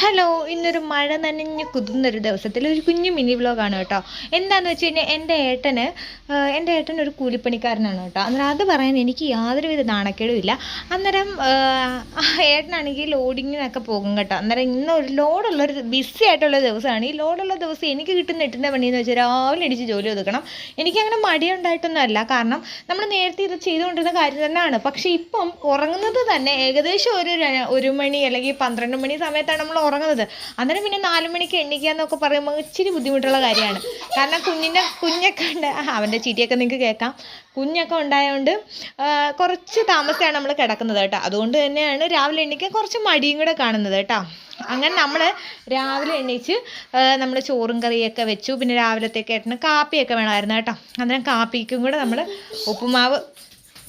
Hello ഇന്നൊരു മഴ നനഞ്ഞ് കുതിർന്നൊരു ദിവസത്തിൽ ഒരു കുഞ്ഞു മിനി വ്ലോഗാണ് കേട്ടോ. എന്താണെന്ന് വെച്ച് കഴിഞ്ഞാൽ എന്റെ ഏട്ടന് എന്റെ ഏട്ടൻ ഒരു കൂലിപ്പണിക്കാരനാണ് കേട്ടോ. അന്നേരം അത് പറയാൻ എനിക്ക് യാതൊരുവിധ നാണക്കേടും ഇല്ല. അന്നേരം ഏട്ടനാണെങ്കിൽ ലോഡിങ്ങിനൊക്കെ പോകും കേട്ടോ. അന്നേരം ഇന്ന് ഒരു ലോഡുള്ളൊരു ബിസി ആയിട്ടുള്ള ദിവസമാണ്. ഈ ലോഡുള്ള ദിവസം എനിക്ക് കിട്ടുന്ന കിട്ടുന്ന പണിയെന്ന് വെച്ചാൽ രാവിലെ അടിച്ച് ജോലി ഒതുക്കണം. എനിക്കങ്ങനെ മടിയുണ്ടായിട്ടൊന്നും അല്ല കാരണം നമ്മൾ നേരത്തെ ഇത് ചെയ്തുകൊണ്ടിരുന്ന കാര്യം തന്നെയാണ്. പക്ഷേ ഇപ്പം ഉറങ്ങുന്നത് തന്നെ ഏകദേശം ഒരു ഒരു മണി അല്ലെങ്കിൽ പന്ത്രണ്ട് മണി സമയത്താണ് നമ്മൾ ഉറങ്ങുന്നത്. അന്നേരം പിന്നെ നാല് മണിക്ക് എണ്ണിക്കുക എന്നൊക്കെ പറയുമ്പോൾ ഇച്ചിരി ബുദ്ധിമുട്ടുള്ള കാര്യമാണ്. കാരണം കുഞ്ഞിന്റെ കുഞ്ഞൊക്കെ ഉണ്ട്. അവന്റെ ചിരിയൊക്കെ നിങ്ങൾക്ക് കേൾക്കാം. കുഞ്ഞൊക്കെ ഉണ്ടായതുകൊണ്ട് കുറച്ച് താമസിച്ചാണ് നമ്മൾ കിടക്കുന്നത് കേട്ടോ. അതുകൊണ്ട് തന്നെയാണ് രാവിലെ എണ്ണിക്കാൻ കുറച്ച് മടിയും കൂടെ കാണുന്നത് കേട്ടോ. അങ്ങനെ നമ്മൾ രാവിലെ എണീച്ച് നമ്മൾ ചോറും കറിയൊക്കെ വെച്ചു. പിന്നെ രാവിലത്തേക്ക് ഏട്ടന് കാപ്പിയൊക്കെ വേണമായിരുന്നു കേട്ടോ. അന്നേരം കാപ്പിക്കും കൂടെ നമ്മൾ ഉപ്പുമാവ്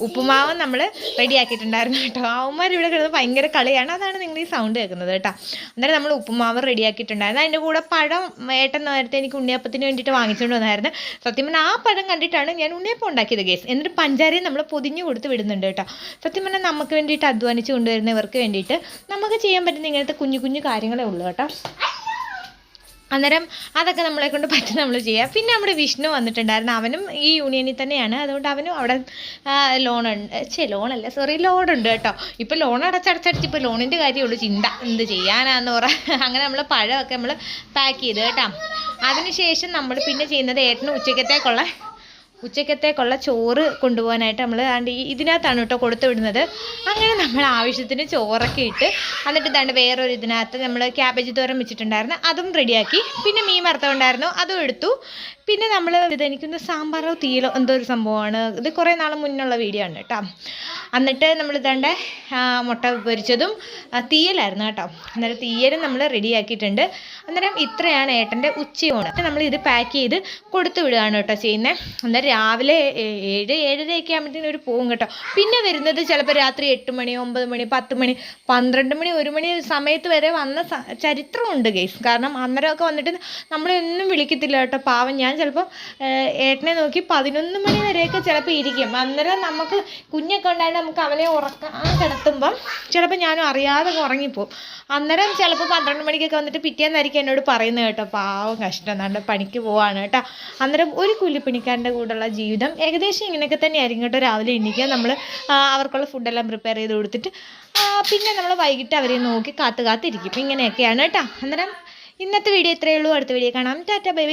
ഉപ്പുമാവ് നമ്മൾ റെഡിയാക്കിയിട്ടുണ്ടായിരുന്നു കേട്ടോ. അവന്മാർ ഇവിടെ കിടന്ന് ഭയങ്കര കളിയാണ്. അതാണ് നിങ്ങൾ ഈ സൗണ്ട് കേൾക്കുന്നത് കേട്ടോ. അന്നേരം നമ്മൾ ഉപ്പുമാവ് റെഡിയാക്കിയിട്ടുണ്ടായിരുന്നു അതിന്റെ കൂടെ പഴം ഏട്ടൻ നേരത്തെ എനിക്ക് ഉണ്ണിയപ്പത്തിന് വേണ്ടിയിട്ട് വാങ്ങിച്ചുകൊണ്ട് വന്നായിരുന്നു. സത്യം പറഞ്ഞാൽ ആ പഴം കണ്ടിട്ടാണ് ഞാൻ ഉണ്ണിയപ്പം ഉണ്ടാക്കിയത് കേസ് എന്നിട്ട് പഞ്ചാരയും നമ്മൾ പൊതിഞ്ഞു കൊടുത്ത് വിടുന്നുണ്ട് കേട്ടോ. സത്യം പറഞ്ഞാൽ നമുക്ക് വേണ്ടിയിട്ട് അധ്വാനിച്ച് കൊണ്ടുവരുന്നവർക്ക് വേണ്ടിയിട്ട് നമുക്ക് ചെയ്യാൻ പറ്റുന്ന ഇങ്ങനത്തെ കുഞ്ഞു കുഞ്ഞു കാര്യങ്ങളേ ഉള്ളൂ കേട്ടോ. അന്നേരം അതൊക്കെ നമ്മളെ കൊണ്ട് പറ്റും നമ്മൾ ചെയ്യുക പിന്നെ നമ്മുടെ വിഷ്ണു വന്നിട്ടുണ്ടായിരുന്നു. അവനും ഈ യൂണിയനിൽ തന്നെയാണ്. അതുകൊണ്ട് അവനും അവിടെ ലോൺ ഉണ്ട്. ചേ ലോണല്ല സോറി ലോണുണ്ട് കേട്ടോ. ഇപ്പോൾ ലോൺ അടച്ചടച്ചടച്ച് ഇപ്പോൾ ലോണിന്റെ കാര്യമുള്ളൂ ചിന്ത എന്ത് ചെയ്യാനാന്ന് പറ. അങ്ങനെ നമ്മൾ പഴമൊക്കെ നമ്മൾ പാക്ക് ചെയ്ത് കേട്ടോ. അതിനുശേഷം നമ്മൾ പിന്നെ ചെയ്യുന്നത് ഏട്ടന് ഉച്ചക്കത്തേക്കുള്ള ഉച്ചക്കത്തേക്കുള്ള ചോറ് കൊണ്ടുപോകാനായിട്ട് നമ്മൾ ആണ്ട് ഇതിനകത്താണ് കേട്ടോ കൊടുത്തു വിടുന്നത് അങ്ങനെ നമ്മൾ ആവശ്യത്തിന് ചോറൊക്കെ ഇട്ട് എന്നിട്ട് ഇതാണ്ട് വേറൊരു ഇതിനകത്ത് നമ്മൾ ക്യാബേജ് തോരൻ വെച്ചിട്ടുണ്ടായിരുന്നു. അതും റെഡിയാക്കി പിന്നെ മീൻ വറുത്തതുണ്ടായിരുന്നു. അതും എടുത്തു. പിന്നെ നമ്മൾ ഇത് എനിക്കൊന്ന് സാമ്പാറോ തീയലോ എന്തോ ഒരു സംഭവമാണ്. ഇത് കുറേ നാൾ മുന്നുള്ള വീഡിയോ ആണ് കേട്ടോ. എന്നിട്ട് നമ്മൾ ഇതാണ്ട് മുട്ട പൊരിച്ചതും തീയലായിരുന്നു കേട്ടോ. അന്നേരം തീയലും നമ്മൾ റെഡിയാക്കിയിട്ടുണ്ട് അന്നേരം ഇത്രയാണ് ഏട്ടന്റെ ഉച്ചയൂണ്. നമ്മൾ ഇത് പാക്ക് ചെയ്ത് കൊടുത്തു വിടുകയാണ് കേട്ടോ ചെയ്യുന്നത് അന്നേരം രാവിലെ ഏഴ് ഏഴരയൊക്കെ ആകുമ്പോഴത്തേനും ഒരു പോകും കേട്ടോ. പിന്നെ വരുന്നത് ചിലപ്പോൾ രാത്രി എട്ട് മണി ഒമ്പത് മണി പത്ത് മണി പന്ത്രണ്ട് മണി ഒരു മണി സമയത്ത് വരെ വന്ന ചരിത്രമുണ്ട് ഗെയ്സ് കാരണം അന്നേരമൊക്കെ വന്നിട്ട് നമ്മളെന്നും വിളിക്കത്തില്ല കേട്ടോ. പാവം ഞാൻ ചിലപ്പോൾ ഏട്ടനെ നോക്കി പതിനൊന്ന് മണി വരെയൊക്കെ ചിലപ്പോൾ ഇരിക്കും. അന്നേരം നമുക്ക് കുഞ്ഞൊക്കെ ഉണ്ടായിട്ട് നമുക്ക് അവനെ ഉറക്കാൻ കിടത്തുമ്പം ചിലപ്പോൾ ഞാനും അറിയാതെ ഉറങ്ങിപ്പോവും. അന്നേരം ചിലപ്പോൾ പന്ത്രണ്ട് മണിക്കൊക്കെ വന്നിട്ട് പിറ്റേന്നായിരിക്കും എന്നോട് പറയുന്നത് കേട്ടോ. പാവം കഷ്ടം. നല്ല പണിക്ക് പോവാണ് കേട്ടോ. അന്നേരം ഒരു കൂലിപ്പണിക്കാരന്റെ കൂടെയുള്ള ജീവിതം ഏകദേശം ഇങ്ങനെയൊക്കെ തന്നെയായിരിക്കും കേട്ടോ. രാവിലെ എണീക്കുക നമ്മൾ അവർക്കുള്ള ഫുഡെല്ലാം പ്രിപ്പയർ ചെയ്ത് കൊടുത്തിട്ട് പിന്നെ നമ്മൾ വൈകിട്ട് അവരെ നോക്കി കാത്തു കാത്തിരിക്കും. ഇങ്ങനെയൊക്കെയാണ് കേട്ടോ. അന്നേരം ഇന്നത്തെ വീഡിയോ ഇത്രയേ ഉള്ളൂ. അടുത്ത വീഡിയോ കാണാം. Tata bye.